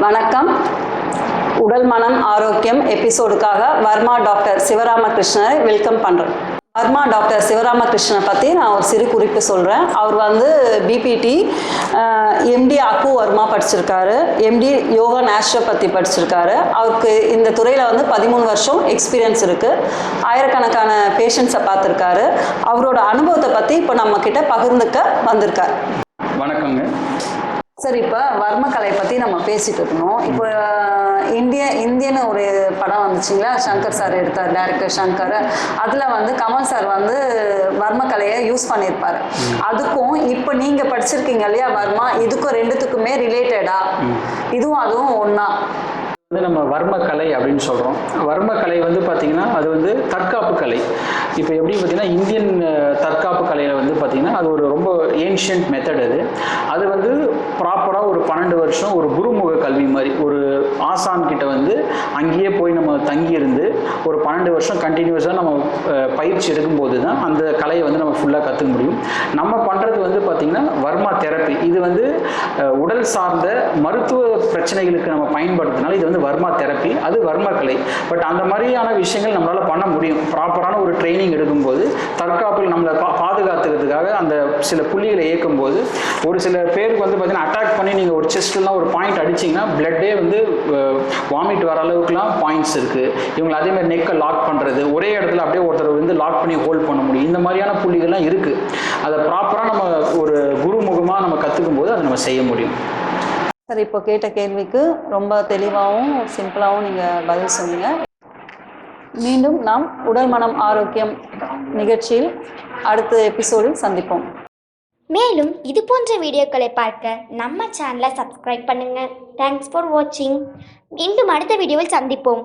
வணக்கம். உடல் மனம் ஆரோக்கியம் எபிசோடுக்காக வர்மா டாக்டர் சிவராமகிருஷ்ணரை வெல்கம் பண்ணுறேன் வர்மா டாக்டர் சிவராமகிருஷ்ணனை பற்றி நான் ஒரு சிறு குறிப்பு சொல்கிறேன் அவர் வந்து பிபிடி எம்டி அக்கு வர்மா படிச்சிருக்காரு. எம்டி யோகா நேச்சுரோபதி படிச்சிருக்காரு. அவருக்கு இந்த துறையில் வந்து பதிமூணு வருஷம் எக்ஸ்பீரியன்ஸ் இருக்குது ஆயிரக்கணக்கான பேஷண்ட்ஸை பார்த்துருக்காரு. அவரோட அனுபவத்தை பற்றி இப்போ நம்மக்கிட்ட பகிர்ந்துக்க வந்திருக்கார். வணக்கங்க சார் இப்போ வர்மக்கலை பற்றி நம்ம பேசிட்டு இருக்கணும். இப்போ இந்திய இந்தியன்னு ஒரு படம் வந்துச்சுங்களா சங்கர் சார் எடுத்தார் டேரக்டர் சங்கர். அதில் வந்து கமல் சார் வந்து வர்மக்கலையை யூஸ் பண்ணியிருப்பார். அதுக்கும் இப்போ நீங்கள் படிச்சிருக்கீங்க இல்லையா வர்மா? இதுக்கும் ரெண்டுத்துக்குமே ரிலேட்டடா இதுவும் அதுவும் ஒன்றா வந்து நம்ம வர்மக்கலை அப்படின்னு சொல்கிறோம் வர்மக்கலை வந்து பார்த்திங்கன்னா அது வந்து தற்காப்பு கலை. இப்போ எப்படி பார்த்திங்கன்னா இந்தியன் தற்காப்பு கலையில் வந்து பார்த்திங்கன்னா அது ஒரு ரொம்ப ஏன்ஷியன்ட் மெத்தட் அது. அது வந்து ப்ராப்பராக ஒரு பன்னெண்டு வருஷம் ஒரு குருமுக கல்வி மாதிரி ஒரு ஆசான் கிட்ட வந்து அங்கேயே போய் நம்ம தங்கி இருந்து ஒரு பன்னெண்டு வருஷம் கண்டினியூஸாக நம்ம பயிற்சி எடுக்கும்போது தான் அந்த கலையை வந்து நம்ம ஃபுல்லாக கற்றுக்க முடியும். நம்ம பண்ணுறது வந்து பார்த்திங்கன்னா வர்மா தெரப்பி இது வந்து உடல் சார்ந்த மருத்துவ பிரச்சனைகளுக்கு நம்ம பயன்படுத்தினால இது வந்து வர்மா தெரப்பி அது வர்மா கலை பட் அந்த மாதிரியான விஷயங்கள் நம்மளால் பண்ண முடியும். ப்ராப்பரான ஒரு ட்ரைனிங் எடுக்கும்போது தற்காப்பில் நம்மளை பா பாதுகாத்துக்கிறதுக்காக அந்த சில புள்ளிகளை இயக்கும்போது ஒரு சில பேருக்கு வந்து பார்த்தீங்கன்னா அட்டாக் பண்ணி நீங்கள் ஒரு செஸ்ட்லாம் ஒரு பாயிண்ட் அடிச்சிங்கன்னா பிளட்டே வந்து வாமிட் வர அளவுக்குலாம் பாயிண்ட்ஸ் இருக்குது இவங்களை அதே மாதிரி நெக்கை லாக் பண்ணுறது ஒரே இடத்துல அப்படியே ஒருத்தர் வந்து லாக் பண்ணி ஹோல்ட் பண்ண முடியும். இந்த மாதிரியான புள்ளிகள்லாம் இருக்குது அதை ப்ராப்பராக நம்ம ஒரு குருமுகமாக நம்ம கற்றுக்கும் போது அதை நம்ம செய்ய முடியும். சார் இப்போ கேட்ட கேள்விக்கு ரொம்ப தெளிவாகவும் சிம்பிளாகவும் நீங்கள் பதில் சொன்னீங்க. மீண்டும் நாம் உடல் மனம் ஆரோக்கியம் நிகழ்ச்சியில் அடுத்த எபிசோடில் சந்திப்போம். மேலும் இது போன்ற வீடியோக்களை பார்க்க நம்ம சேனலை சப்ஸ்கிரைப் பண்ணுங்க. தேங்க்ஸ் ஃபார் வாட்சிங் மீண்டும் அடுத்த வீடியோவில் சந்திப்போம்.